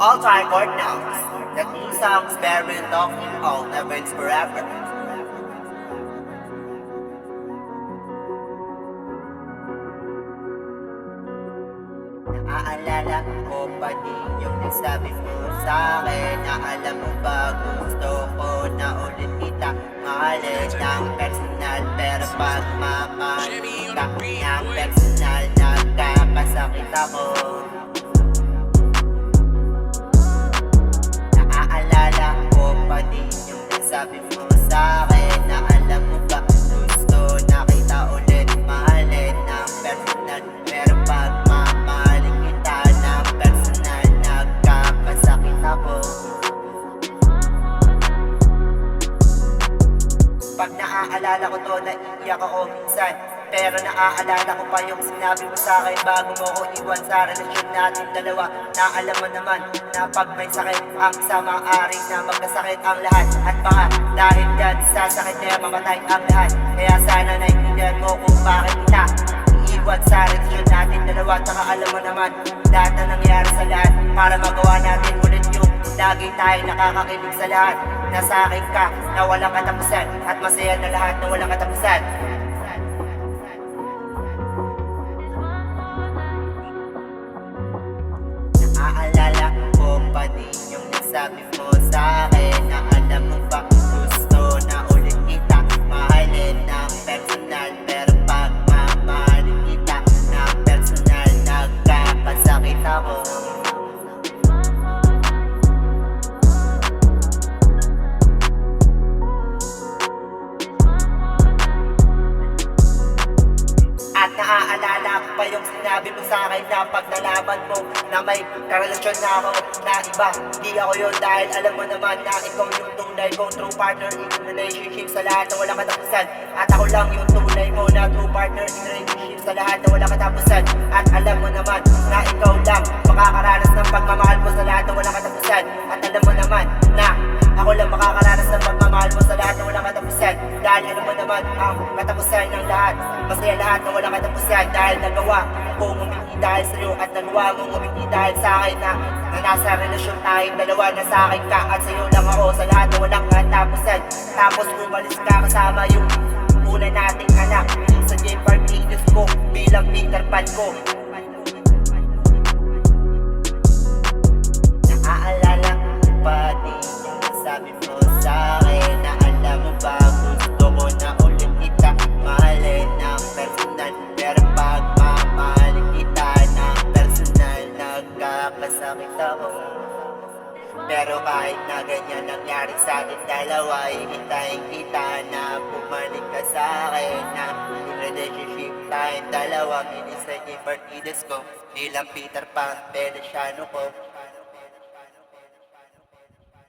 All time chord notes. The two songs very talking all never ends forever. Naaalala ko pa din yung nagsabi mo sa akin Na alam mo ba gusto ko na ulit kita Mahalin ng personal pero pag mamakita ng personal Nagkakasakit ako nagsabi mo sa akin Na alam mo ba gusto? Na kita ulit mahalin ng personal. Pero pag mamahalin kita ng personal Nagkakasakit ako. Pag naaalala ko to, naiiyak ako minsan Pero naaalala ko pa yung sinabi mo sa akin Bago mo ko iwan sa relasyon natin dalawa. Na alam mo naman na pag may sakit Ang isa maaaring na magkasakit ang lahat. At baka dahil dyan sa sakit na mamatay ang lahat. Kaya sana naiintindihan mo kung bakit kita Iiwan sa relasyon natin dalawa. Tsaka alam mo naman lahat na nangyari sa lahat Para magawa natin ulit yung Lagi tayo nakakakilig sa lahat. Nasa akin ka na walang katapusan. At masaya na lahat na walang katapusan nagsabi mo sa akin Na alam mo ba gusto na ulit kita? Mahalin ng personal Pero pag mamahalin kita ng personal Nagkakasakit ako. At ko pa yung sinabi mo sa akin na pag nalaman mo na may karelasyon na ako na iba Di ako yun. Dahil alam mo naman na ikaw yung tunay kong true partner in relationship sa lahat na walang katapusan. At ako lang yung tunay mo na true partner in relationship sa lahat na walang katapusan. At alam mo naman na ikaw lang makakaranas ng pagmamahal mo naman ang katapusan ng lahat. Masaya lahat na walang katapusan Dahil nagawa kong umiti dahil sa'yo At nagawa mong umiti dahil sa akin na Na nasa relasyon tayong dalawa na sa akin ka At sa'yo lang ako. Sa lahat na walang katapusan. Tapos umalis ka kasama yung una nating anak. Sa J. Martinez ko bilang Peter Pan ko Nagkakasakit ako pero kahit na ganyan nangyari sa atin dalawa Ikintayin kita na bumalik ka sa akin Na relationship tayong dalawa. Minsan yung partidas ko. Bilang Peter Pan, Feliciano ko